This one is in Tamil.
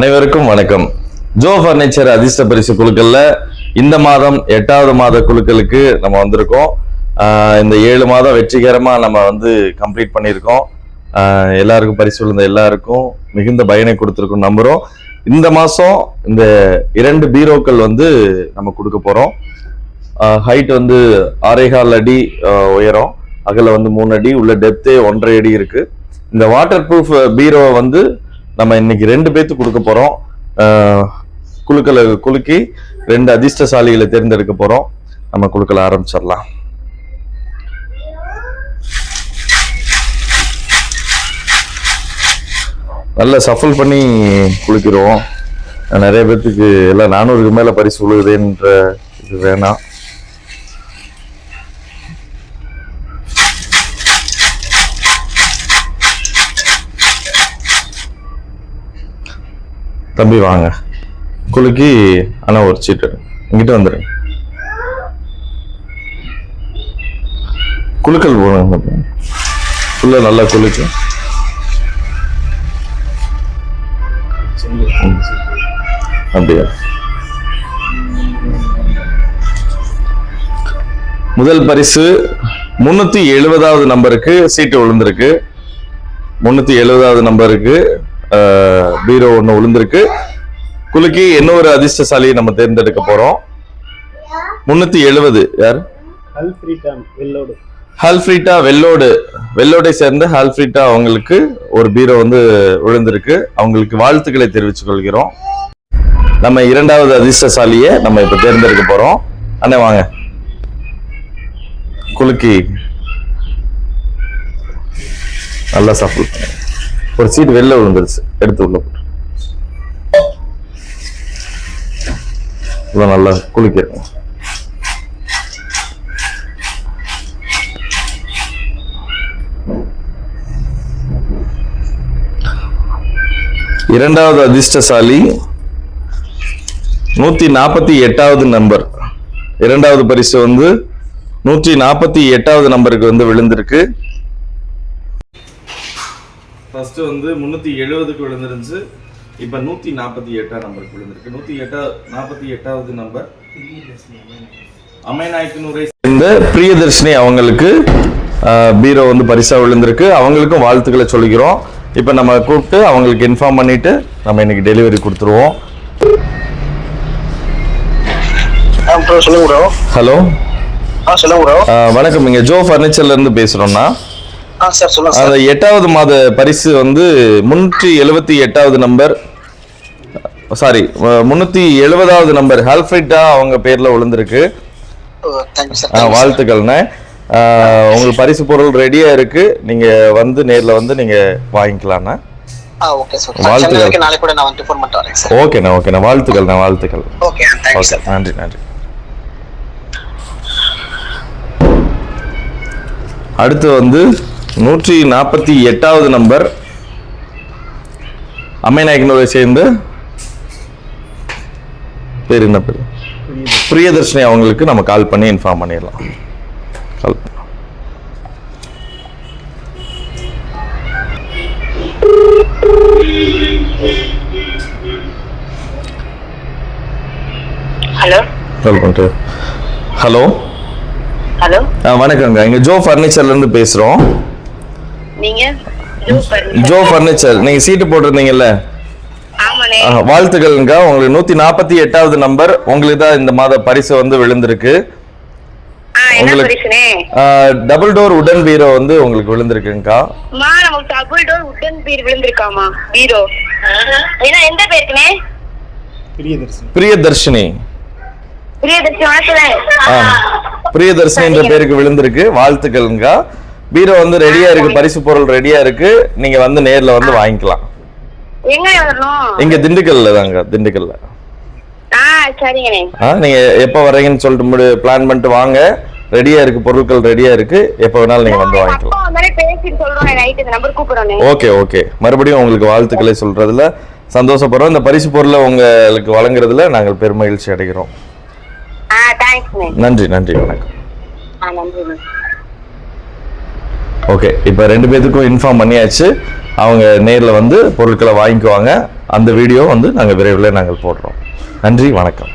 அனைவருக்கும் வணக்கம். ஜோ பர்னிச்சர் அதிர்ஷ்ட பரிசு குழுக்கள்ல இந்த மாதம் எட்டாவது மாத குழுக்களுக்கு நம்ம வந்திருக்கோம். இந்த ஏழு மாதம் வெற்றிகரமா நம்ம வந்து கம்ப்ளீட் பண்ணியிருக்கோம். எல்லாருக்கும் பரிசு விழுந்த எல்லாருக்கும் மிகுந்த பயனை கொடுத்துருக்கோம் நம்புறோம். இந்த மாசம் இந்த இரண்டு பீரோக்கள் வந்து நம்ம கொடுக்க போறோம். ஹைட் வந்து ஆறேகால் அடி உயரம். அகல வந்து மூணு அடி உள்ள டெப்த்தே ஒன்றரை அடி இருக்கு. இந்த வாட்டர் ப்ரூஃப் பீரோ வந்து நம்ம இன்னைக்கு ரெண்டு பேர்த்துக்கு கொடுக்க போறோம். குழுக்களை குலுக்கி ரெண்டு அதிர்ஷ்டசாலிகளை தேர்ந்தெடுக்க போறோம். நம்ம குழுக்களை ஆரம்பிச்சிடலாம். நல்லா சஃபல் பண்ணி குளிக்கிறோம் நிறைய பேர்த்துக்கு எல்லாம் நானூறுக்கு மேல பரிசு விழுகுதுன்ற இது வேணாம். தம்பி வாங்க. குலுக்கி ஆனா ஒரு சீட்டு. இங்கிட்ட வந்துருங்க. குலுக்கல் போடுங்க தம்பி. உள்ள நல்லா குளிச்சு அப்படியா? முதல் பரிசு முன்னூத்தி எழுபதாவது நம்பருக்கு சீட்டு விழுந்திருக்கு. முன்னூத்தி எழுபதாவது நம்பருக்கு பீரோ ஒண்ணு விழுந்திருக்கு குலுக்கி இன்னொரு அதிர்ஷ்டசாலியை நம்ம தேர்ந்தெடுக்க போறோம். முன்னூத்தி எழுபது யார்? ஹால்ஃப்ரீட்டா வெள்ளோடு. வெள்ளோடை. சேர்ந்த ஹால்ஃப்ரீட்டா அவங்களுக்கு ஒரு பீரோ வந்து விழுந்திருக்கு அவங்களுக்கு வாழ்த்துக்களை தெரிவித்துக் கொள்கிறோம் நம்ம இரண்டாவது அதிர்ஷ்டசாலியை நம்ம இப்ப தேர்ந்தெடுக்க போறோம். அண்ணே வாங்க. குலுக்கி. நல்லா சஃபல் ஒரு சீட் வெளில விழுந்துருச்சு. எடுத்து உள்ள போட்டு. நல்லா குளிக்கிறேன் இரண்டாவது அதிர்ஷ்டசாலி நூத்தி நாற்பத்தி எட்டாவது நம்பர். இரண்டாவது பரிசு வந்து நூற்றி நாற்பத்தி எட்டாவது நம்பருக்கு வந்து விழுந்திருக்கு. ஃபர்ஸ்ட் வந்து முன்னூத்தி எழுபதுக்கு விழுந்திருந்துச்சு. இப்ப நூத்தி நாற்பத்தி எட்டாம் நம்பருக்கு விழுந்திருக்கு. நூத்தி எட்டா நாற்பத்தி எட்டாவது நம்பர் அமைநாயக்கனூரை சேர்ந்த பிரியதர்ஷினி அவங்களுக்கு பீரோ வந்து பரிசா விழுந்திருக்கு. அவங்களுக்கும் வாழ்த்துக்களை சொல்லிக்கிறோம். இப்போ நம்ம கூப்பிட்டு அவங்களுக்கு இன்ஃபார்ம் பண்ணிட்டு நம்ம இன்னைக்கு டெலிவரி கொடுத்துருவோம். ஹலோ வணக்கம். இங்க ஜோ ஃபர்னிச்சர்ல இருந்து அந்த எட்டாவது மாத பரிசு வந்து முன்னூற்றி எழுபத்தி எட்டாவது நம்பர் சாரி முன்னூத்தி எழுபதாவது நம்பர் ஹால்ஃபைட்டா அவங்க பேர்ல விழுந்திருக்கு. வாழ்த்துக்கள்ண்ணே. உங்களுக்கு பரிசு பொருள் ரெடியா இருக்கு. நீங்க வந்து நேர்ல வந்து நீங்க வாங்கிக்கலாம்ண்ணா ஓகேண்ணா ஓகேண்ணா. வாழ்த்துக்கள்ண்ணா வாழ்த்துக்கள். ஓகே நன்றி நன்றி. அடுத்து வந்து நூற்றி நாற்பத்தி எட்டாவது நம்பர். அம்மைநாயக்கனோட சேர்ந்து பேர் என்ன பேர்? பிரியதர்ஷினி அவங்களுக்கு நம்ம கால் பண்ணி இன்ஃபார்ம் பண்ணிடலாம். Call hello. கால் பண்ணிட்டு. ஹலோ. ஹலோ வணக்கங்க. இங்க ஜோ ஃபர்னிச்சர்ல இருந்து பேசுறோம். நீங்க? ஜோ பர்னி- ஜோ ஃபர்னிச்சர் நீங்க சீட்டு போட்டிருந்தீங்கல்ல? வாழ்த்துக்கள்ங்க. உங்களுக்கு நூத்தி நாற்பத்தி எட்டாவது நம்பர். உங்களுக்கு தான் இந்த மாத பரிசு வந்து விழுந்திருக்கு. ஆ என்ன உங்களுக்கு- டபுள் டோர் உடன் பீரோ வந்து உங்களுக்கு விழுந்திருக்குங்கக்கா. மா நமக்கு டபுள் டோர் உட்டன் பீர் விழுந்திருக்காமா? பீரோ. ஏன்னா எந்த பேருக்குனே? பிரியதர்ஷன். பிரியதர்ஷினி. பிரியதர்ஷி வணக்கம் பிரியதர்ஷினி என்ற பேருக்கு விழுந்திருக்கு. வாழ்த்துக்கள்ங்கா. பீரோ வந்து ரெடியா இருக்கு பரிசு பொருள் ரெடியா இருக்கு. நீங்க வந்து நேர்ல வந்து வாங்கிக்கலாம். எங்க வரணும்? இங்க திண்டுக்கல்ல தாங்க திண்டுக்கல்ல. நீங்க எப்ப வர்றீங்கன்னு சொல்லிட்டு முடி பிளான் பண்ணிட்டு வாங்க. ரெடியா இருக்கு பொருட்கள் ரெடியா இருக்கு. எப்ப வேணாலும் நீங்க வந்து வாங்கிக்கலாம். Okay okay. மறுபடியும் உங்களுக்கு வாழ்த்துக்களை சொல்றதுல சந்தோஷப்படுறோம். இந்த பரிசு பொருளை உங்களுக்கு வழங்குறதுல நாங்கள் பெருமகிழ்ச்சி அடைகிறோம். நன்றி நன்றி வணக்கம். நன்றி ஓகே இப்போ ரெண்டு பேத்துக்கும் இன்ஃபார்ம் பண்ணியாச்சு. அவங்க நேரில் வந்து பொருட்களை வாங்கிக்குவாங்க. அந்த வீடியோ வந்து நாங்கள் விரைவில் நாங்கள் போடுறோம். நன்றி வணக்கம்.